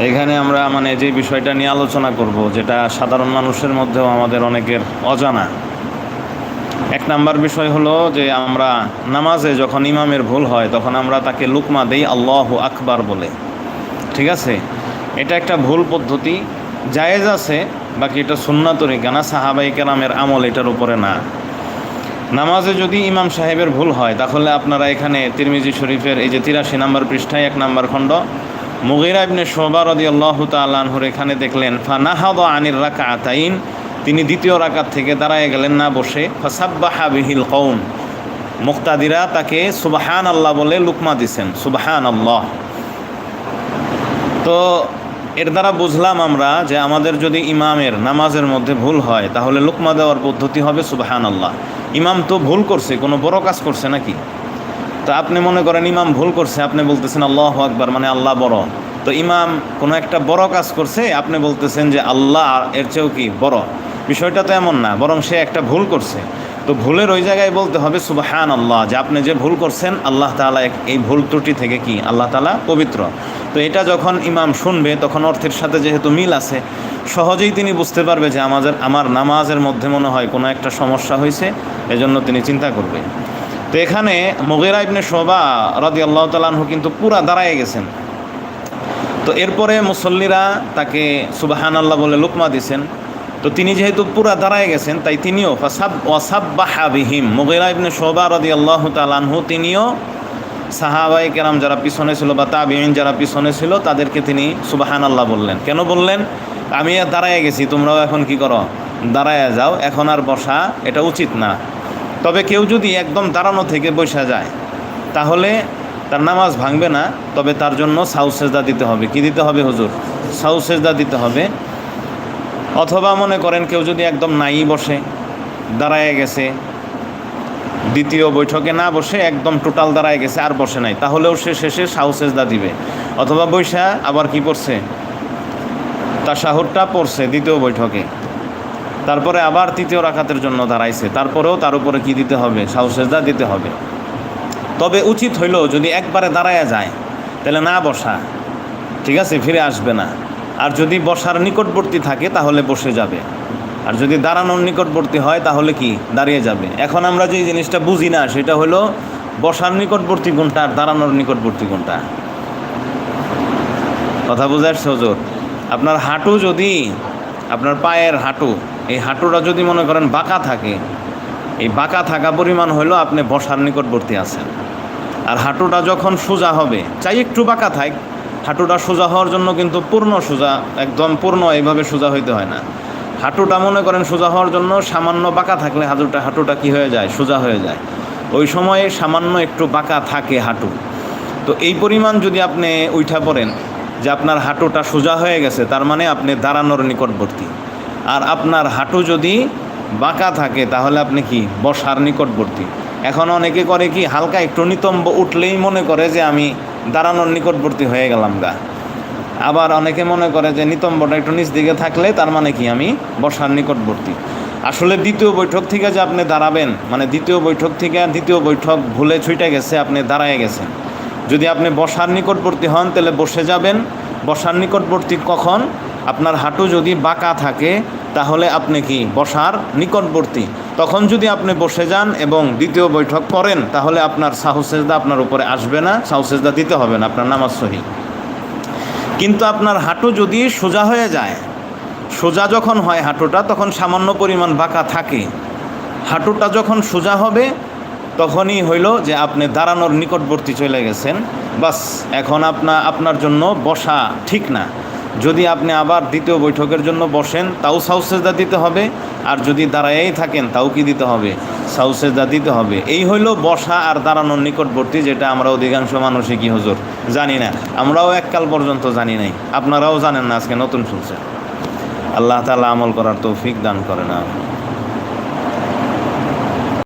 এখানে আমরা মানে যে বিষয়টা নিয়ে আলোচনা করব, যেটা সাধারণ মানুষের মধ্যেও আমাদের অনেকের অজানা। এক নাম্বার বিষয় হলো যে আমরা নামাজে যখন ইমামের ভুল হয়, তখন আমরা তাকে লুকমা দেই আল্লাহ আকবার বলে। ঠিক আছে? এটা একটা ভুল পদ্ধতি। জায়েজ আছে, বাকি এটা সুন্না সুন্নাতরি গানা সাহাবাই কেরামের আমল এটার উপরে না। নামাজে যদি ইমাম সাহেবের ভুল হয়, তাহলে আপনারা এখানে তিরমিজি শরীফের এই যে তিরাশি নাম্বার পৃষ্ঠায় এক নম্বর খণ্ড মুগিরা ইবনে শোবা রদি আল্লাহ তাল্লাহর এখানে দেখলেন, ফানাহাদ আনির রাকা আতাইন তিনি দ্বিতীয় রাকাত থেকে দাঁড়ায় গেলেন না বসে। ফাসাব্বাহা বিহিল কৌম মুক্তাদিরা তাকে সুবাহান আল্লাহ বলে লুকমা দিছেন সুবাহান আল্লাহ তো এর দ্বারা বুঝলাম আমরা যে আমাদের যদি ইমামের নামাজের মধ্যে ভুল হয়, তাহলে লুকমা দেওয়ার পদ্ধতি হবে সুবাহান আল্লাহ ইমাম তো ভুল করছে, কোনো বড় কাজ করছে নাকি? তো আপনি মনে করেন ইমাম ভুল করছে, আপনি বলতেছেন আল্লাহ আকবার মানে আল্লাহ বড়। তো ইমাম কোনো একটা বড় কাজ করছে, আপনি বলতেছেন যে আল্লাহ এর চেয়েও কি বড়? বিষয়টা তো এমন না, বরং সে একটা ভুল করছে। তো ভুলের ওই জায়গায় বলতে হবে সুবাহান আল্লাহ যে আপনি যে ভুল করছেন, আল্লাহ তালা এই ভুল ত্রুটি থেকে কি? আল্লাহ তালা পবিত্র। তো এটা যখন ইমাম শুনবে, তখন অর্থের সাথে যেহেতু মিল আছে, সহজেই তিনি বুঝতে পারবে যে আমাদের আমার নামাজের মধ্যে মনে হয় কোনো একটা সমস্যা হয়েছে, এজন্য তিনি চিন্তা করবে। তো এখানে মগেরা ইবনে শোভা রদি আল্লাহ তালাহু কিন্তু পুরা দাঁড়ায় গেছেন। তো এরপরে মুসল্লিরা তাকে সুবাহান আল্লাহ বলে লুকমা দিছেন। তো তিনি যেহেতু পুরা দাঁড়ায় গেছেন, তাই তিনিও ওয়াসাব্বাহাবিহিম মুগেরা ইবনে শোভা রদি আল্লাহ তালাহু তিনিও সাহাবাই কেরাম যারা পিছনে ছিল বা তাবিন যারা পিছনে ছিল, তাদেরকে তিনি সুবাহান আল্লাহ বললেন। কেন বললেন? আমি দাঁড়ায় গেছি, তোমরাও এখন কি করো? দাঁড়ায় যাও, এখন আর বসা এটা উচিত না। তবে কেউ যদি একদম দাঁড়ানো থেকে বসা যায়, তাহলে তার নামাজ ভাঙবে না, তবে তার জন্য সাউসেজদা দিতে হবে। কি দিতে হবে হুজুর? সাউসেজদা দিতে হবে। অথবা মনে করেন কেউ যদি একদম নাই বসে, দাঁড়ায় গেছে, দ্বিতীয় বৈঠকে না বসে একদম টোটাল দাঁড়ায় গেছে, আর বসে নাই, তাহলেও সে শেষে সাউসেজদা দিবে। অথবা বৈশা আবার কি পড়ছে? তার শাহরটা পড়ছে দ্বিতীয় বৈঠকে। তারপরে আবার তৃতীয় রাখাতের জন্য দাঁড়াইছে। তারপরেও তার উপরে কি দিতে হবে? সাউসেজদা দিতে হবে। তবে উচিত হইল যদি একবারে দাঁড়ায়া যায়, তাহলে না বসা। ঠিক আছে, ফিরে আসবে না। আর যদি বসার নিকটবর্তী থাকে, তাহলে বসে যাবে। আর যদি দাঁড়ানোর নিকটবর্তী হয়, তাহলে কি? দাঁড়িয়ে যাবে। এখন আমরা যে জিনিসটা বুঝি না, সেটা হলো বসার নিকটবর্তী কোনটা আর দাঁড়ানোর নিকটবর্তী কোনটা? কথা বোঝা আসছে হজুর? আপনার হাঁটু যদি, আপনার পায়ের হাঁটু এই হাঁটুটা যদি মনে করেন বাঁকা থাকে, এই বাঁকা থাকা পরিমাণ হলো আপনি বসার নিকটবর্তী আছেন। আর হাঁটুটা যখন সোজা হবে, চাই একটু বাঁকা থাক, হাঁটুটা সোজা হওয়ার জন্য কিন্তু পূর্ণ সোজা, একদম পূর্ণ এইভাবে সোজা হইতে হয় না। হাঁটুটা মনে করেন সোজা হওয়ার জন্য সামান্য বাঁকা থাকলে হাঁটুটা হাঁটুটা কি হয়ে যায়? সোজা হয়ে যায়। ওই সময়ে সামান্য একটু বাঁকা থাকে হাঁটু। তো এই পরিমাণ যদি আপনি উঠা পড়েন যে আপনার হাঁটুটা সোজা হয়ে গেছে, তার মানে আপনি দাঁড়ানোর নিকটবর্তী। আর আপনার হাঁটু যদি বাঁকা থাকে, তাহলে আপনি কি? বসার নিকটবর্তী। এখন অনেকে করে কি, হালকা একটু নিতম্ব উঠলেই মনে করে যে আমি দাঁড়ানোর নিকটবর্তী হয়ে গেলাম গা। আবার অনেকে মনে করে যে নিতম্বটা একটু নিচ দিকে থাকলে তার মানে কি, আমি বসার নিকটবর্তী। আসলে দ্বিতীয় বৈঠক থেকে যে আপনি দাঁড়াবেন মানে দ্বিতীয় বৈঠক থেকে দ্বিতীয় বৈঠক ভুলে ছুটে গেছে, আপনি দাঁড়ায় গেছেন। যদি আপনি বসার নিকটবর্তী হন, তাহলে বসে যাবেন। বসার নিকটবর্তী কখন? আপনার হাঁটু যদি বাঁকা থাকে, তাহলে আপনি কি বসার নিকটবর্তী? তখন যদি আপনি বসে যান এবং দ্বিতীয় বৈঠক করেন, তাহলে আপনার সাহসেজদা আপনার উপরে আসবে না সাহসেজদা দিতে হবে না, আপনার নামাজ সহি। কিন্তু আপনার হাঁটু যদি সোজা হয়ে যায়, সোজা যখন হয় হাঁটুটা, তখন সামান্য পরিমাণ বাঁকা থাকে। হাঁটুটা যখন সোজা হবে, তখনই হইল যে আপনি দাঁড়ানোর নিকটবর্তী চলে গেছেন। বাস, এখন আপনার আপনার জন্য বসা ঠিক না। যদি আপনি আবার দ্বিতীয় বৈঠকের জন্য বসেন, তাও সাউসেজদা দিতে হবে। আর যদি দাঁড়াইয়াই থাকেন, তাও কি দিতে হবে? সাউসেজদা দিতে হবে। এই হইল বসা আর দাঁড়ানোর নিকটবর্তী, যেটা আমরা অধিকাংশ মানুষই কি হজুর? জানি না। আমরাও এককাল পর্যন্ত জানি নাই। আপনারাও জানেন না, আজকে নতুন শুনছেন। আল্লাহ তালা আমল করার তৌফিক দান করে না।